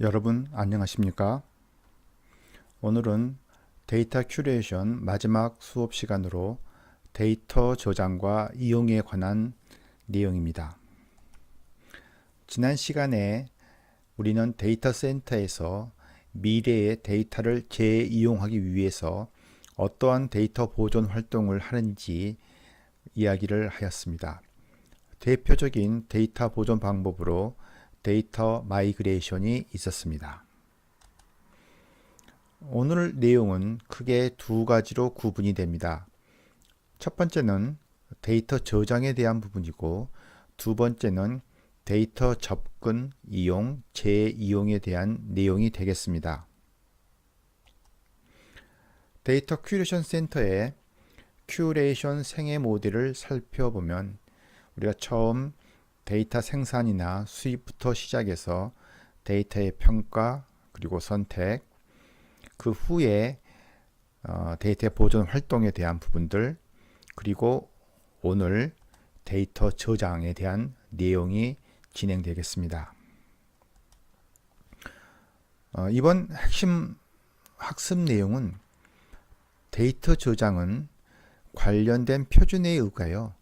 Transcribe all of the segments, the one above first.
여러분 안녕하십니까? 오늘은 데이터 큐레이션 마지막 수업 시간으로 데이터 저장과 이용에 관한 내용입니다. 지난 시간에 우리는 데이터 센터에서 미래의 데이터를 재이용하기 위해서 어떠한 데이터 보존 활동을 하는지 이야기를 하였습니다. 대표적인 데이터 보존 방법으로 데이터 마이그레이션이 있었습니다. 오늘 내용은 크게 두 가지로 구분이 됩니다. 첫 번째는 데이터 저장에 대한 부분이고 두 번째는 데이터 접근, 이용, 재이용에 대한 내용이 되겠습니다. 데이터 큐레이션 센터의 큐레이션 생애 모델을 살펴보면 우리가 처음 데이터 생산이나 수입부터 시작해서 데이터의 평가 그리고 선택 그 후에 어, 데이터 보존 활동에 대한 부분들 그리고 오늘 데이터 저장에 대한 내용이 진행되겠습니다. 어, 이번 핵심 학습 내용은 데이터 저장은 관련된 표준에 의하여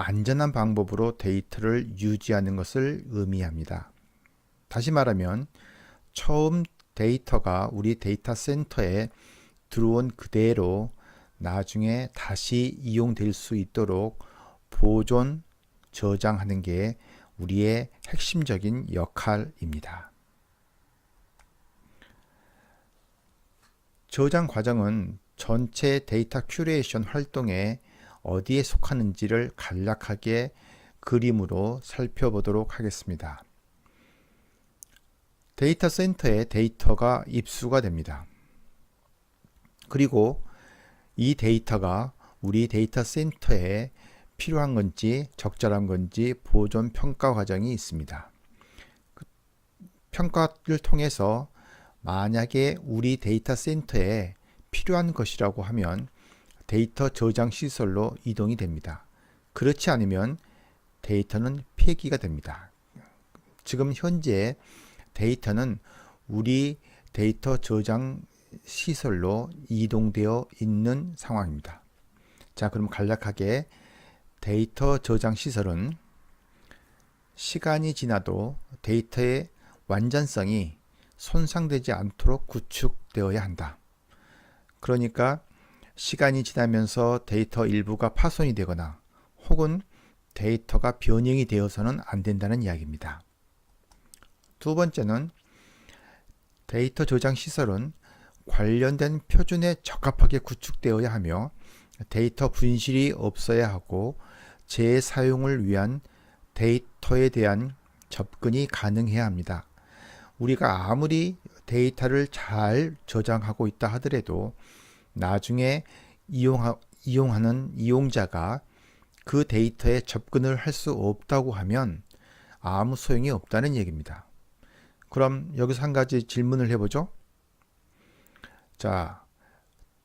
안전한 방법으로 데이터를 유지하는 것을 의미합니다. 다시 말하면 처음 데이터가 우리 데이터 센터에 들어온 그대로 나중에 다시 이용될 수 있도록 보존, 저장하는 게 우리의 핵심적인 역할입니다. 저장 과정은 전체 데이터 큐레이션 활동에 어디에 속하는지를 간략하게 그림으로 살펴보도록 하겠습니다. 데이터 센터에 데이터가 입수가 됩니다. 그리고 이 데이터가 우리 데이터 센터에 필요한 건지 적절한 건지 보존 평가 과정이 있습니다. 그 평가를 통해서 만약에 우리 데이터 센터에 필요한 것이라고 하면 데이터 저장 시설로 이동이 됩니다. 그렇지 않으면 데이터는 폐기가 됩니다. 지금 현재 데이터는 우리 데이터 저장 시설로 이동되어 있는 상황입니다. 자, 그럼 간략하게 데이터 저장 시설은 시간이 지나도 데이터의 완전성이 손상되지 않도록 구축되어야 한다. 그러니까 시간이 지나면서 데이터 일부가 파손이 되거나 혹은 데이터가 변형이 되어서는 안 된다는 이야기입니다. 두 번째는 데이터 저장 시설은 관련된 표준에 적합하게 구축되어야 하며 데이터 분실이 없어야 하고 재사용을 위한 데이터에 대한 접근이 가능해야 합니다. 우리가 아무리 데이터를 잘 저장하고 있다 하더라도 나중에 이용하, 이용하는 이용자가 그 데이터에 접근을 할 수 없다고 하면 아무 소용이 없다는 얘기입니다. 그럼 여기서 한 가지 질문을 해보죠. 자,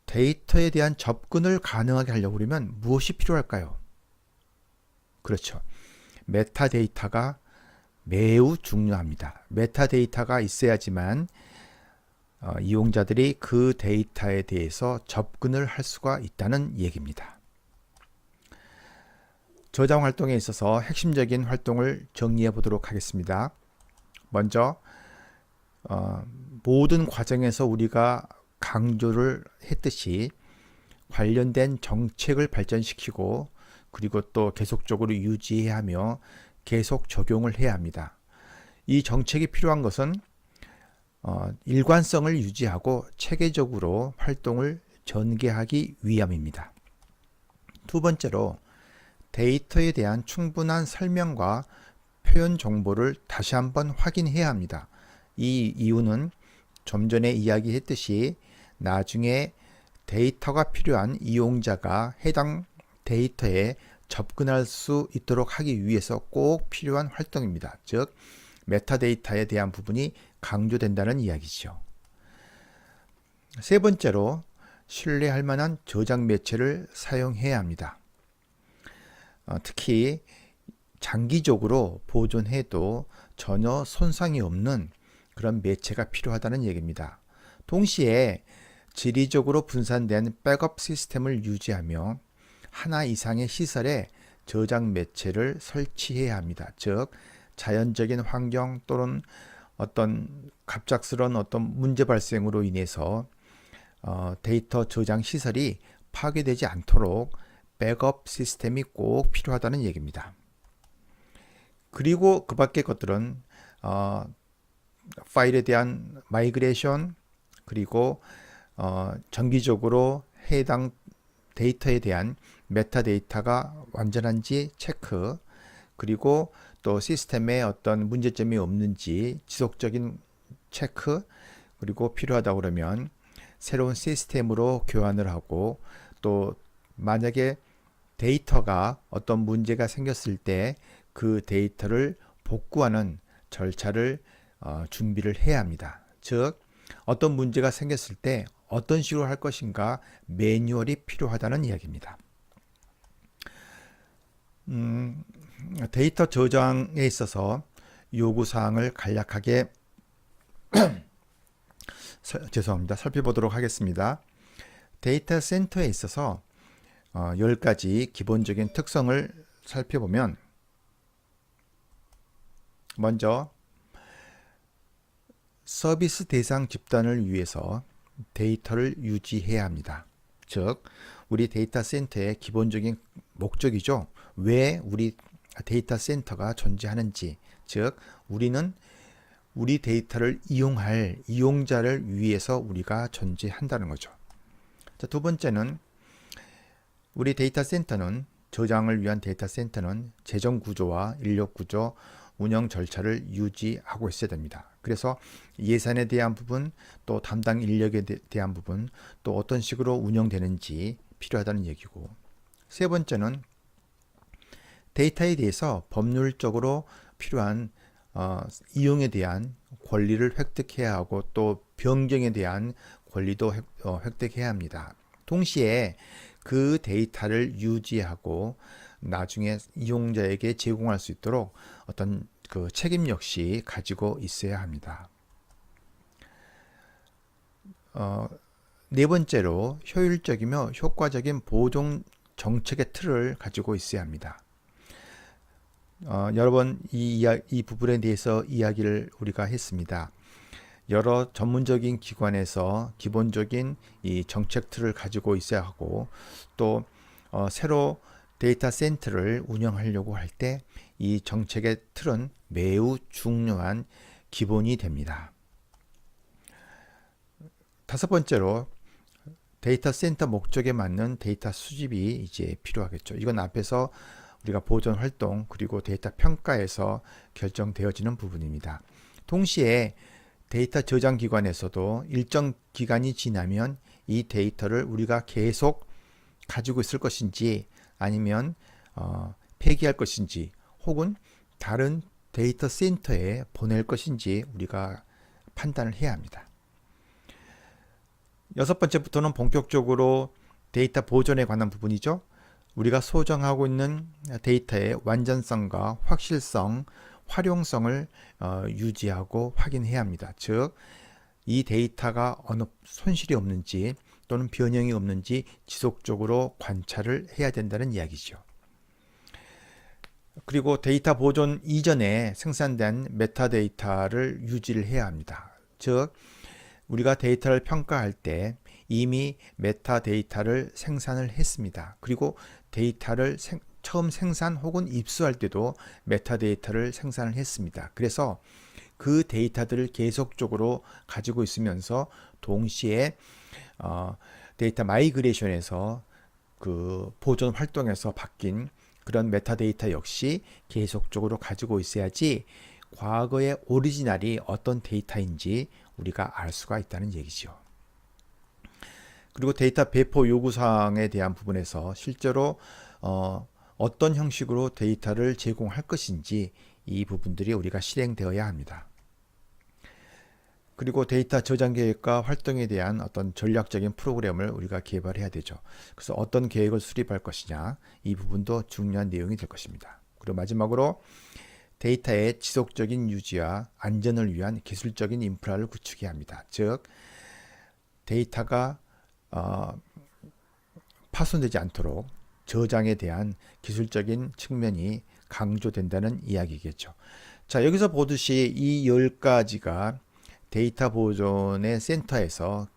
데이터에 대한 접근을 가능하게 하려고 그러면 무엇이 필요할까요? 그렇죠. 메타데이터가 매우 중요합니다. 메타데이터가 있어야지만 어, 이용자들이 그 데이터에 대해서 접근을 할 수가 있다는 얘기입니다. 저장 활동에 있어서 핵심적인 활동을 정리해 보도록 하겠습니다. 먼저 어, 모든 과정에서 우리가 강조를 했듯이 관련된 정책을 발전시키고 그리고 또 계속적으로 유지해야 하며 계속 적용을 해야 합니다. 이 정책이 필요한 것은 어, 일관성을 유지하고 체계적으로 활동을 전개하기 위함입니다. 두 번째로 데이터에 대한 충분한 설명과 표현 정보를 다시 한번 확인해야 합니다. 이 이유는 좀 전에 이야기했듯이 나중에 데이터가 필요한 이용자가 해당 데이터에 접근할 수 있도록 하기 위해서 꼭 필요한 활동입니다. 즉, 메타데이터에 대한 부분이 강조된다는 이야기죠. 세 번째로 신뢰할 만한 저장 매체를 사용해야 합니다. 어, 특히 장기적으로 보존해도 전혀 손상이 없는 그런 매체가 필요하다는 얘기입니다. 동시에 지리적으로 분산된 백업 시스템을 유지하며 하나 이상의 시설에 저장 매체를 설치해야 합니다. 즉 자연적인 환경 또는 어떤 갑작스러운 어떤 문제 발생으로 인해서 어, 데이터 저장 시설이 파괴되지 않도록 백업 시스템이 꼭 필요하다는 얘기입니다. 그리고 그 밖의 것들은 어, 파일에 대한 마이그레이션 그리고 어, 정기적으로 해당 데이터에 대한 메타데이터가 완전한지 체크 그리고 또 시스템에 어떤 문제점이 없는지 지속적인 체크 그리고 필요하다 그러면 새로운 시스템으로 교환을 하고 또 만약에 데이터가 어떤 문제가 생겼을 때 그 데이터를 복구하는 절차를 어, 준비를 해야 합니다. 즉 어떤 문제가 생겼을 때 어떤 식으로 할 것인가 매뉴얼이 필요하다는 이야기입니다. 음, 데이터 저장에 있어서 요구 사항을 간략하게 죄송합니다. 살펴보도록 하겠습니다. 데이터 센터에 있어서 어, 10가지 기본적인 특성을 살펴보면 먼저 서비스 대상 집단을 위해서 데이터를 유지해야 합니다. 즉 우리 데이터 센터의 기본적인 목적이죠. 왜 우리 데이터 센터가 존재하는지, 즉 우리는 우리 데이터를 이용할 이용자를 위해서 우리가 존재한다는 거죠. 자, 두 번째는 우리 데이터 센터는 저장을 위한 데이터 센터는 재정 구조와 인력 구조, 운영 절차를 유지하고 있어야 됩니다. 그래서 예산에 대한 부분, 또 담당 인력에 대한 부분, 또 어떤 식으로 운영되는지 필요하다는 얘기고. 세 번째는 데이터에 대해서 법률적으로 필요한 어, 이용에 대한 권리를 획득해야 하고 또 변경에 대한 권리도 획, 어, 획득해야 합니다. 동시에 그 데이터를 유지하고 나중에 이용자에게 제공할 수 있도록 어떤 그 책임 역시 가지고 있어야 합니다. 어, 네 번째로 효율적이며 효과적인 보존 정책의 틀을 가지고 있어야 합니다. 어, 여러 번 이, 이야, 이 부분에 대해서 이야기를 우리가 했습니다. 여러 전문적인 기관에서 기본적인 이 정책 틀을 가지고 있어야 하고 또 어, 새로 데이터 센터를 운영하려고 할 때 이 정책의 틀은 매우 중요한 기본이 됩니다. 다섯 번째로 데이터 센터 목적에 맞는 데이터 수집이 이제 필요하겠죠. 이건 앞에서 우리가 보존 활동 그리고 데이터 평가에서 결정되어지는 부분입니다. 동시에 데이터 저장 기관에서도 일정 기간이 지나면 이 데이터를 우리가 계속 가지고 있을 것인지 아니면 어, 폐기할 것인지 혹은 다른 데이터 센터에 보낼 것인지 우리가 판단을 해야 합니다. 여섯 번째부터는 본격적으로 데이터 보존에 관한 부분이죠. 우리가 소정하고 있는 데이터의 완전성과 확실성, 활용성을 어, 유지하고 확인해야 합니다. 즉, 이 데이터가 어느 손실이 없는지 또는 변형이 없는지 지속적으로 관찰을 해야 된다는 이야기죠. 그리고 데이터 보존 이전에 생산된 메타데이터를 유지를 해야 합니다. 즉, 우리가 데이터를 평가할 때 이미 메타 데이터를 생산을 했습니다. 그리고 데이터를 생, 처음 생산 혹은 입수할 때도 메타 데이터를 생산을 했습니다. 그래서 그 데이터들을 계속적으로 가지고 있으면서 동시에 어, 데이터 마이그레이션에서 그 보존 활동에서 바뀐 그런 메타데이터 역시 계속적으로 가지고 있어야지 과거의 오리지널이 어떤 데이터인지 우리가 알 수가 있다는 얘기죠. 그리고 데이터 배포 요구 사항에 대한 부분에서 실제로 어, 어떤 형식으로 데이터를 제공할 것인지 이 부분들이 우리가 실행되어야 합니다. 그리고 데이터 저장 계획과 활동에 대한 어떤 전략적인 프로그램을 우리가 개발해야 되죠. 그래서 어떤 계획을 수립할 것이냐 이 부분도 중요한 내용이 될 것입니다. 그리고 마지막으로 데이터의 지속적인 유지와 안전을 위한 기술적인 인프라를 구축해야 합니다. 즉 데이터가 어, 파손되지 않도록 저장에 대한 기술적인 측면이 강조된다는 이야기겠죠. 자, 여기서 보듯이 이 10가지가 데이터 보존의 센터에서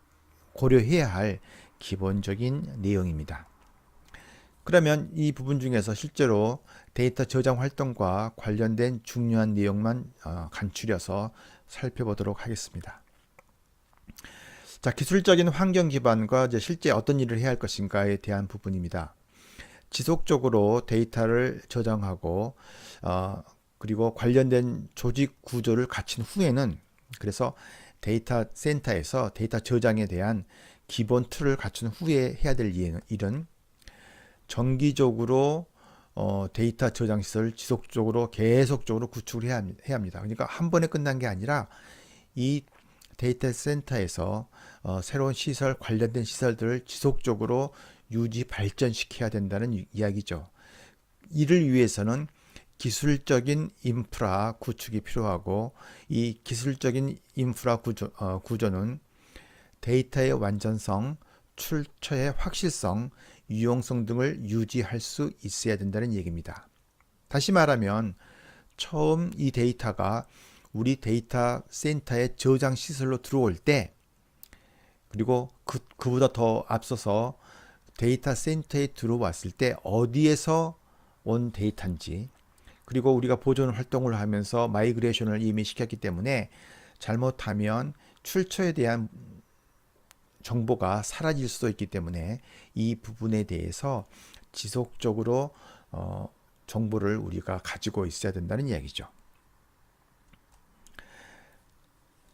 고려해야 할 기본적인 내용입니다. 그러면 이 부분 중에서 실제로 데이터 저장 활동과 관련된 중요한 내용만 어, 간추려서 살펴보도록 하겠습니다. 자, 기술적인 환경 기반과 이제 실제 어떤 일을 해야 할 것인가에 대한 부분입니다. 지속적으로 데이터를 저장하고 어, 그리고 관련된 조직 구조를 갖춘 후에는 그래서 데이터 센터에서 데이터 저장에 대한 기본 틀을 갖춘 후에 해야 될 일은 정기적으로 어, 데이터 저장 시설 지속적으로 계속적으로 구축을 해야. 해야 합니다. 그러니까 한 번에 끝난 게 아니라 이 데이터 센터에서 어, 새로운 시설 관련된 시설들을 지속적으로 유지 발전시켜야 된다는 이야기죠. 이를 위해서는 기술적인 인프라 구축이 필요하고 이 기술적인 인프라 구조, 어, 구조는 데이터의 완전성, 출처의 확실성, 유용성 등을 유지할 수 있어야 된다는 얘기입니다. 다시 말하면 처음 이 데이터가 우리 데이터 센터의 저장 시설로 들어올 때 그리고 그, 그보다 더 앞서서 데이터 센터에 들어왔을 때 어디에서 온 데이터인지 그리고 우리가 보존 활동을 하면서 마이그레이션을 이미 시켰기 때문에 잘못하면 출처에 대한 정보가 사라질 수도 있기 때문에 이 부분에 대해서 지속적으로 어, 정보를 우리가 가지고 있어야 된다는 이야기죠.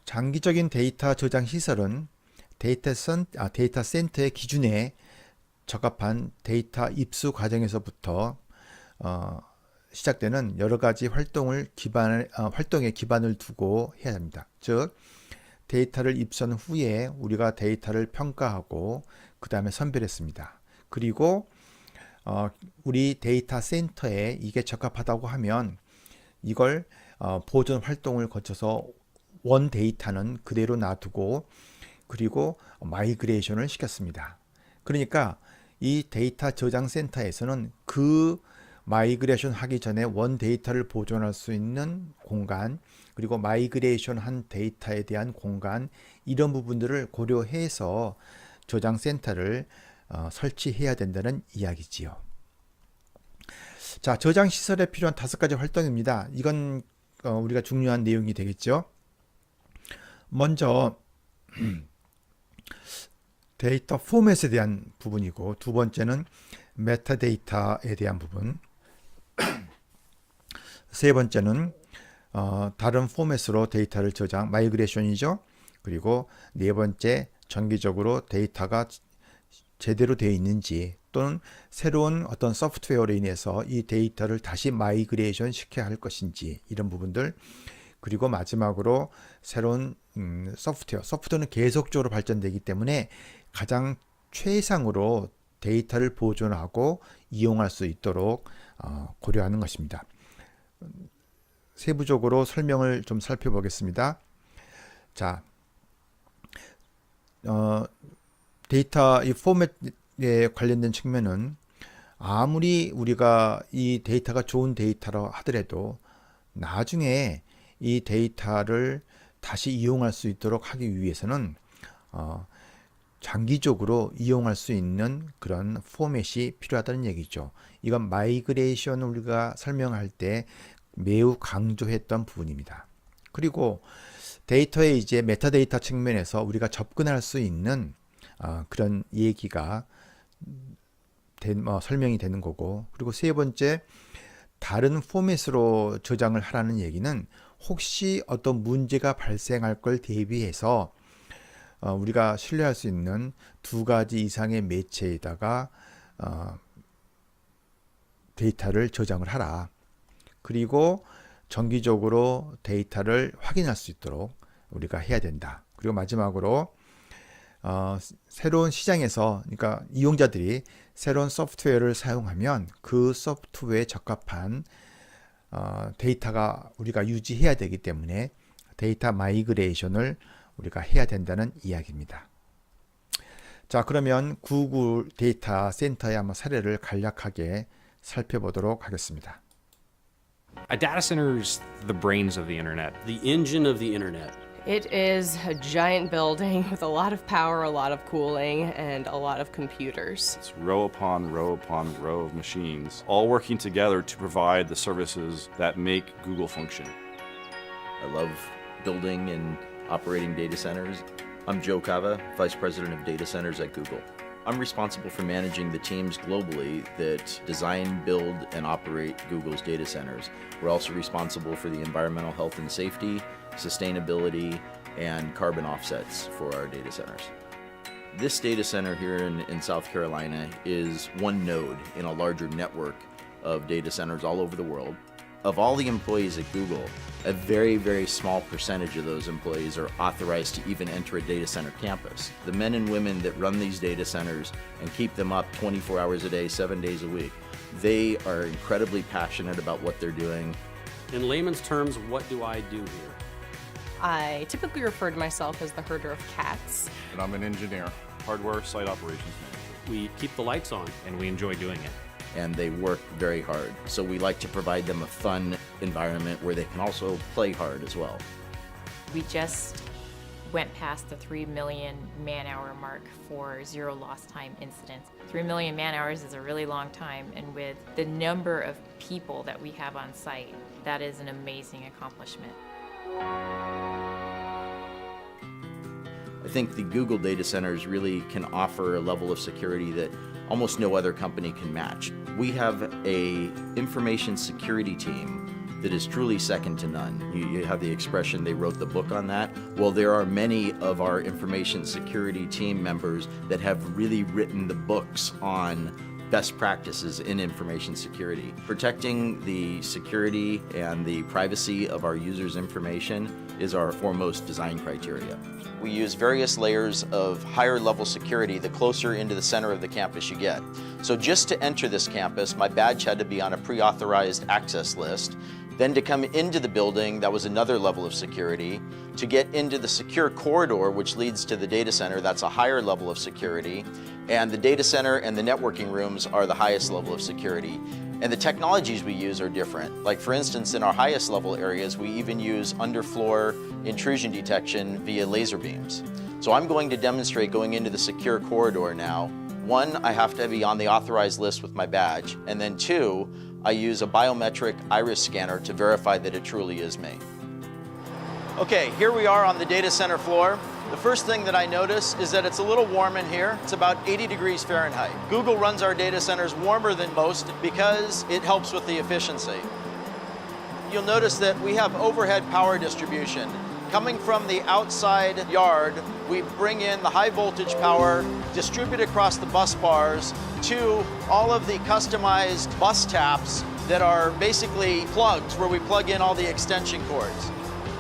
장기적인 데이터 저장 시설은 데이터, 선, 아, 데이터 센터의 기준에 적합한 데이터 입수 과정에서부터 어, 시작되는 여러 가지 활동을 기반 어, 활동에 기반을 두고 해야 합니다. 즉 데이터를 입수한 후에 우리가 데이터를 평가하고 그 다음에 선별했습니다. 그리고 어, 우리 데이터 센터에 이게 적합하다고 하면 이걸 어, 보존 활동을 거쳐서 원 데이터는 그대로 놔두고 그리고 마이그레이션을 시켰습니다. 그러니까 이 데이터 저장 센터에서는 그 마이그레이션 하기 전에 원 데이터를 보존할 수 있는 공간 그리고 마이그레이션 한 데이터에 대한 공간 이런 부분들을 고려해서 저장 센터를 어, 설치해야 된다는 이야기지요. 자, 저장 시설에 필요한 다섯 가지 활동입니다. 이건 어, 우리가 중요한 내용이 되겠죠. 먼저 데이터 포맷에 대한 부분이고 두 번째는 메타데이터에 대한 부분 세 번째는 어, 다른 포맷으로 데이터를 저장, 마이그레이션이죠. 그리고 네 번째, 정기적으로 데이터가 제대로 되어 있는지 또는 새로운 어떤 소프트웨어로 인해서 이 데이터를 다시 마이그레이션 시켜야 할 것인지 이런 부분들 그리고 마지막으로 새로운 음, 소프트웨어, 소프트웨어는 계속적으로 발전되기 때문에 가장 최상으로 데이터를 보존하고 이용할 수 있도록 어, 고려하는 것입니다. 세부적으로 설명을 좀 살펴보겠습니다. 자, 어, 데이터 이 포맷에 관련된 측면은 아무리 우리가 이 데이터가 좋은 데이터라 하더라도 나중에 이 데이터를 다시 이용할 수 있도록 하기 위해서는 어, 장기적으로 이용할 수 있는 그런 포맷이 필요하다는 얘기죠. 이건 마이그레이션 우리가 설명할 때 매우 강조했던 부분입니다. 그리고 데이터의 이제 메타데이터 측면에서 우리가 접근할 수 있는 어, 그런 얘기가 된, 어, 설명이 되는 거고 그리고 세 번째 다른 포맷으로 저장을 하라는 얘기는 혹시 어떤 문제가 발생할 걸 대비해서 어, 우리가 신뢰할 수 있는 두 가지 이상의 매체에다가 어, 데이터를 저장을 하라. 그리고 정기적으로 데이터를 확인할 수 있도록 우리가 해야 된다. 그리고 마지막으로 어, 새로운 시장에서 그러니까 이용자들이 새로운 소프트웨어를 사용하면 그 소프트웨어에 적합한 어, 데이터가 우리가 유지해야 되기 때문에 데이터 마이그레이션을 우리가 해야 된다는 이야기입니다. 자, 그러면 구글 데이터 센터의 한번 사례를 간략하게 살펴보도록 하겠습니다. A data center is the brains of the internet. the engine of the internet. It is a giant building with a lot of power, a lot of cooling, and a lot of computers. It's row upon row upon row of machines, all working together to provide the services that make Google function. I love building and operating data centers. I'm Joe Cava, Vice President of Data Centers at Google. I'm responsible for managing the teams globally that design, build, and operate Google's data centers. We're also responsible for the environmental health and safety, sustainability, and carbon offsets for our data centers. This data center here in, in South Carolina is one node in a larger network of data centers all over the world. Of all the employees at Google, a very, very small percentage of those employees are authorized to even enter a data center campus. The men and women that run these data centers and keep them up 24 hours a day, seven days a week, they are incredibly passionate about what they're doing. In layman's terms, what do I do here? I typically refer to myself as the herder of cats. And I'm an engineer, hardware site operations manager. We keep the lights on. and we enjoy doing it. and they work very hard. So we like to provide them a fun environment where they can also play hard as well. We just went past the 3 million man hour mark for zero lost time incidents. 3 million man hours is a really long time, and with the number of people that we have on site, that is an amazing accomplishment. I think the Google data centers really can offer a level of security that almost no other company can match. We have a information security team that is truly second to none. You, you have the expression they wrote the book on that. Well, there are many of our information security team members that have really written the books on best practices in information security. Protecting the security and the privacy of our users' information is our foremost design criteria. We use various layers of higher level security the closer into the center of the campus you get. So, just to enter this campus, my badge had to be on a pre authorized access list. Then, to come into the building, that was another level of security. To get into the secure corridor, which leads to the data center, that's a higher level of security. And the data center and the networking rooms are the highest level of security. And the technologies we use are different. Like, for instance, in our highest level areas, we even use underfloor intrusion detection via laser beams. So, I'm going to demonstrate going into the secure corridor now. One, I have to be on the authorized list with my badge. And then, two, I use a biometric iris scanner to verify that it truly is me. Okay, here we are on the data center floor. The first thing that I notice is that it's a little warm in here. It's about 80 degrees Fahrenheit. Google runs our data centers warmer than most because it helps with the efficiency. You'll notice that we have overhead power distribution. Coming from the outside yard, we bring in the high voltage power, distribute across the bus bars to all of the customized bus taps that are basically plugs where we plug in all the extension cords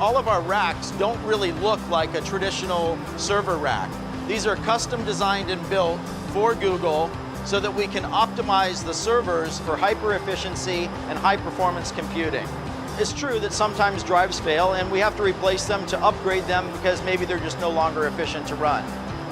all of our racks don't really look like a traditional server rack. These are custom designed and built for Google so that we can optimize the servers for hyper efficiency and high performance computing. It's true that sometimes drives fail and we have to replace them to upgrade them because maybe they're just no longer efficient to run.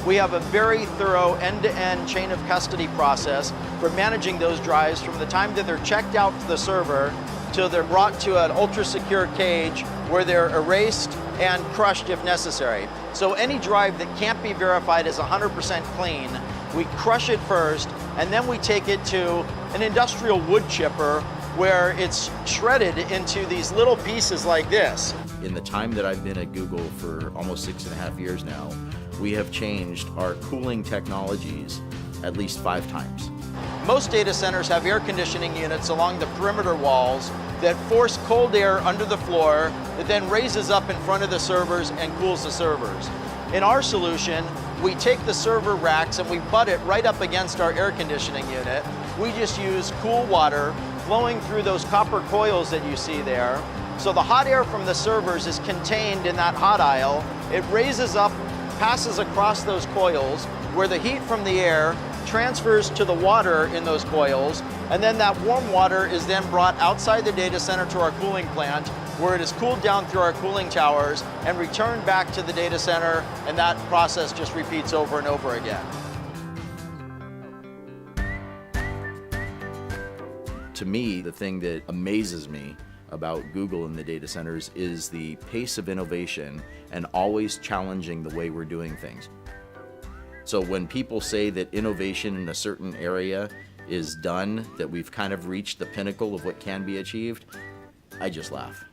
We have a very thorough end to end chain of custody process for managing those drives from the time that they're checked out to the server till they're brought to an ultra secure cage where they're erased and crushed if necessary. So any drive that can't be verified as 100% clean, we crush it first and then we take it to an industrial wood chipper where it's shredded into these little pieces like this. In the time that I've been at Google for almost six and a half years now, we have changed our cooling technologies at least five times. Most data centers have air conditioning units along the perimeter walls that force cold air under the floor that then raises up in front of the servers and cools the servers. In our solution, we take the server racks and we butt it right up against our air conditioning unit. We just use cool water flowing through those copper coils that you see there. So the hot air from the servers is contained in that hot aisle. It raises up, passes across those coils, where the heat from the air transfers to the water in those coils, and then that warm water is then brought outside the data center to our cooling plant, where it is cooled down through our cooling towers and returned back to the data center, and that process just repeats over and over again. To me, the thing that amazes me about Google and the data centers is the pace of innovation and always challenging the way we're doing things. So when people say that innovation in a certain area is done, that we've kind of reached the pinnacle of what can be achieved, I just laugh.